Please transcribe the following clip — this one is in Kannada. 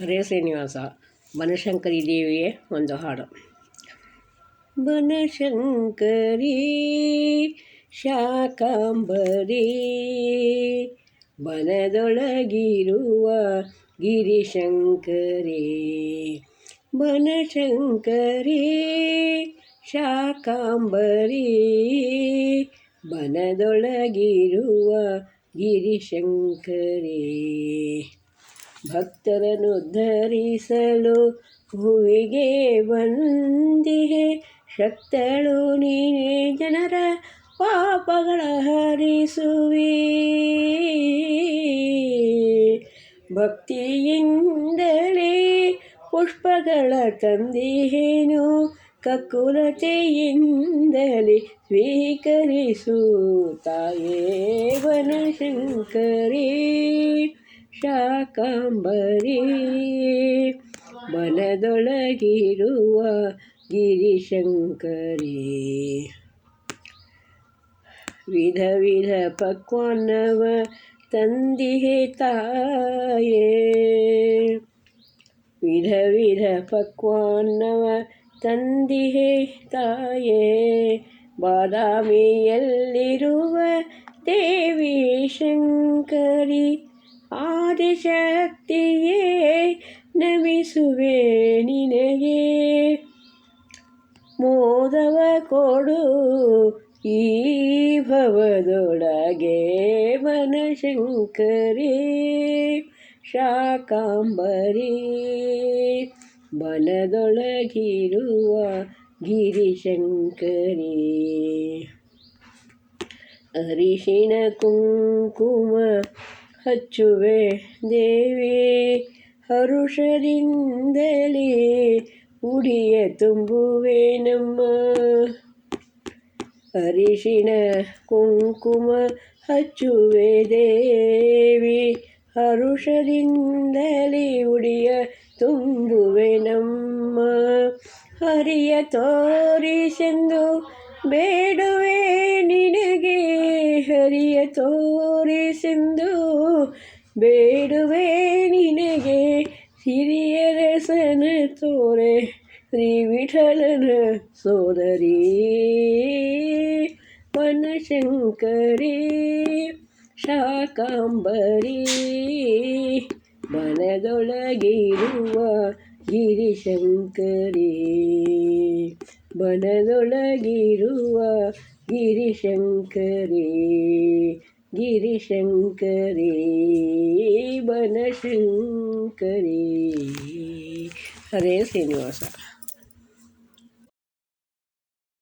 ಹರೇ ಶ್ರೀನಿವಾಸ ಬನಶಂಕರಿ ದೇವಿಯೇ ಒಂದು ಹಾಡು. ಬನಶಂಕರಿ ಶಾಕಾಂಬರಿ ಬನದೊಳಗಿರುವ ಗಿರಿಶಂಕರಿ. ಬನಶಂಕರಿ ಶಾಕಾಂಬರಿ ಬನದೊಳಗಿರುವ ಗಿರಿಶಂಕರಿ. ಭಕ್ತರನ್ನು ಧರಿಸಲು ಹೂವಿಗೆ ಬಂದಿಹೆ ಶಕ್ತಳು ನೀನೇ ಜನರ ಪಾಪಗಳ ಹರಿಸುವಿ. ಭಕ್ತಿಯಿಂದಲೇ ಪುಷ್ಪಗಳ ತಂದಿಹೇನು, ಕಕುಲತೆಯಿಂದಲೇ ಸ್ವೀಕರಿಸು ತಾಯೇ ಬನಶಂಕರಿ ಶಾಕಾಂಬರಿ ಮನದೊಳಗಿರುವ ಗಿರಿಶಂಕರಿ. ವಿಧ ವಿಧ ಪಕ್ವಾನ್ನವ ತಂದಿಹೆ ತಾಯೇ. ವಿಧ ವಿಧ ಪಕ್ವಾನ್ನವ ತಂದಿಹೆ ತಾಯೇ. ಬಾದಾಮಿಯಲ್ಲಿರುವ ದೇವಿ ಶಂಕರಿ. ಆದಿಶಕ್ತಿಯೇ ನಮಿಸುವೆ ನಿನಗೆ ಮೋದವ ಕೊಡು ಈ ಭವದೊಳಗೆ ಬನಶಂಕರಿ ಶಾಕಾಂಬರಿ ಬನದೊಳಗಿರುವ ಗಿರಿಶಂಕರಿ ಅರಿಶಿಣ ಕುಂಕುಮ ಹಚ್ಚುವೆ. ದೇವಿ ಹರುಷದಿಂದಲೇ ಉಡಿಯ ತುಂಬುವೆ ನಮ್ಮ. ಕುಂಕುಮ ಹಚ್ಚುವೆ ದೇವಿ ಹರುಷದಿಂದಲೇ ಉಡಿಯ ತುಂಬುವೆ ನಮ್ಮ. ಹರಿಯ ತೋರಿಸೆಂದು ಬೇಡುವೆ ನಿನಗೆ ಹರಿಯ ತೋರಿಸೆಂದು ಬೇಡುವೆ ನಿನಗೆ ಹಿರಿಯರಸನ ತೋರೆ ಶ್ರೀ ವಿಠಲನ ಸೋದರಿ. ಬನಶಂಕರಿ ಶಾಕಾಂಬರಿ ಬನದೊಳಗಿರುವ ಗಿರಿಶಂಕರಿ. ಬನದೊಳಗಿರುವ ಗಿರಿಶಂಕರಿ ಗಿರಿಶಂಕರಿ ಬನಶಂಕರಿ ಹರೇ ಶ್ರೀನಿವಾಸ